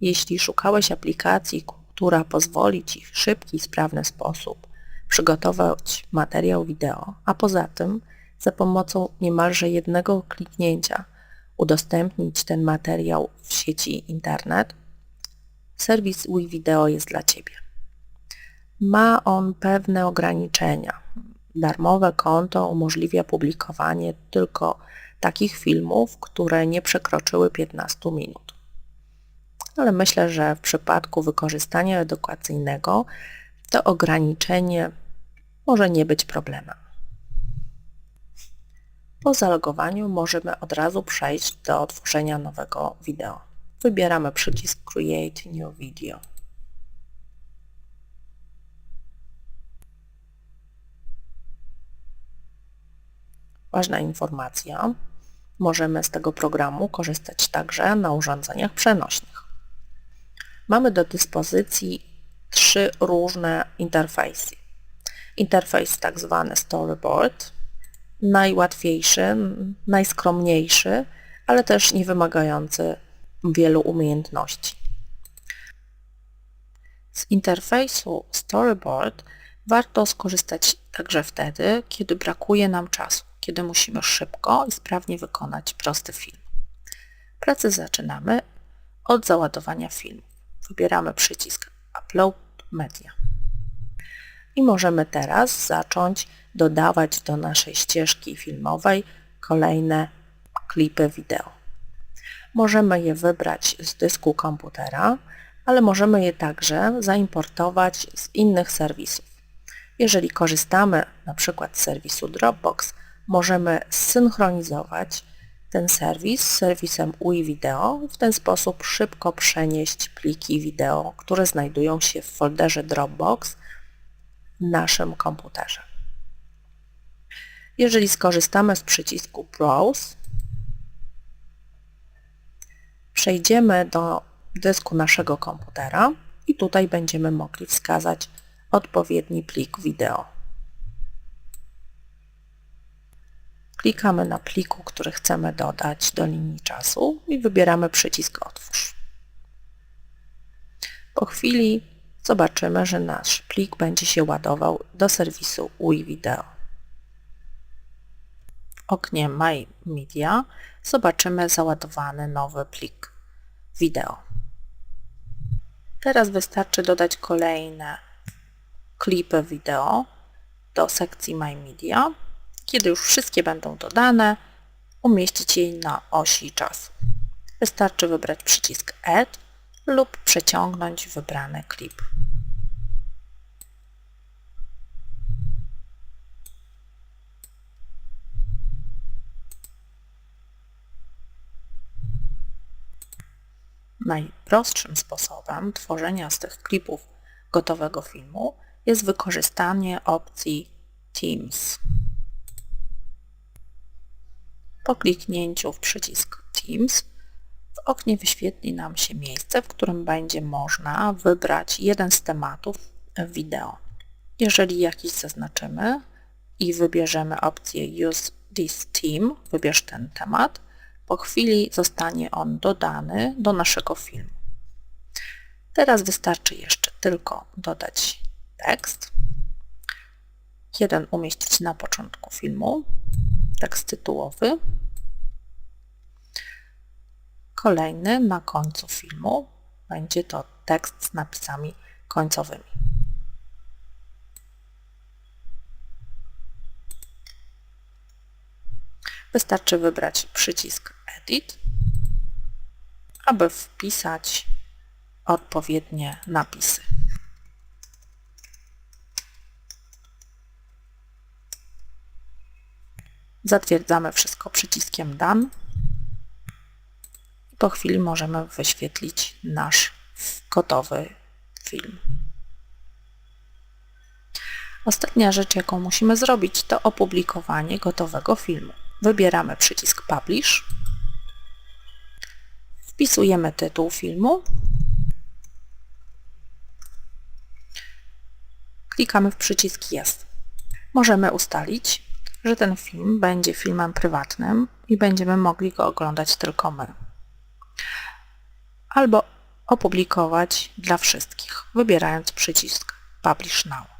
Jeśli szukałeś aplikacji, która pozwoli Ci w szybki i sprawny sposób przygotować materiał wideo, a poza tym za pomocą niemalże jednego kliknięcia udostępnić ten materiał w sieci internet, serwis WeVideo jest dla Ciebie. Ma on pewne ograniczenia. Darmowe konto umożliwia publikowanie tylko takich filmów, które nie przekroczyły 15 minut. Ale myślę, że w przypadku wykorzystania edukacyjnego to ograniczenie może nie być problemem. Po zalogowaniu możemy od razu przejść do otworzenia nowego wideo. Wybieramy przycisk Create New Video. Ważna informacja. Możemy z tego programu korzystać także na urządzeniach przenośnych. Mamy do dyspozycji trzy różne interfejsy. Interfejs tak zwany storyboard, najłatwiejszy, najskromniejszy, ale też nie wymagający wielu umiejętności. Z interfejsu storyboard warto skorzystać także wtedy, kiedy brakuje nam czasu, kiedy musimy szybko i sprawnie wykonać prosty film. Pracę zaczynamy od załadowania filmu. Wybieramy przycisk Upload Media. I możemy teraz zacząć dodawać do naszej ścieżki filmowej kolejne klipy wideo. Możemy je wybrać z dysku komputera, ale możemy je także zaimportować z innych serwisów. Jeżeli korzystamy na przykład z serwisu Dropbox, możemy zsynchronizować ten serwis z serwisem UI Video w ten sposób szybko przenieść pliki wideo, które znajdują się w folderze Dropbox w naszym komputerze. Jeżeli skorzystamy z przycisku Browse, przejdziemy do dysku naszego komputera i tutaj będziemy mogli wskazać odpowiedni plik wideo. Klikamy na pliku, który chcemy dodać do linii czasu i wybieramy przycisk Otwórz. Po chwili zobaczymy, że nasz plik będzie się ładował do serwisu UI Video. W oknie My Media zobaczymy załadowany nowy plik wideo. Teraz wystarczy dodać kolejne klipy wideo do sekcji My Media. Kiedy już wszystkie będą dodane, umieścić je na osi czasu. Wystarczy wybrać przycisk Add lub przeciągnąć wybrany klip. Najprostszym sposobem tworzenia z tych klipów gotowego filmu jest wykorzystanie opcji Teams. Po kliknięciu w przycisk Teams w oknie wyświetli nam się miejsce, w którym będzie można wybrać jeden z tematów wideo. Jeżeli jakiś zaznaczymy i wybierzemy opcję Use this theme, wybierz ten temat, po chwili zostanie on dodany do naszego filmu. Teraz wystarczy jeszcze tylko dodać tekst. Jeden umieścić na początku filmu, tekst tytułowy. Kolejny na końcu filmu będzie to tekst z napisami końcowymi. Wystarczy wybrać przycisk Edit, aby wpisać odpowiednie napisy. Zatwierdzamy wszystko przyciskiem Done po chwili możemy wyświetlić nasz gotowy film. Ostatnia rzecz, jaką musimy zrobić, to opublikowanie gotowego filmu. Wybieramy przycisk Publish, wpisujemy tytuł filmu, klikamy w przycisk Jest. Możemy ustalić, że ten film będzie filmem prywatnym i będziemy mogli go oglądać tylko my. Albo opublikować dla wszystkich, wybierając przycisk Publish Now.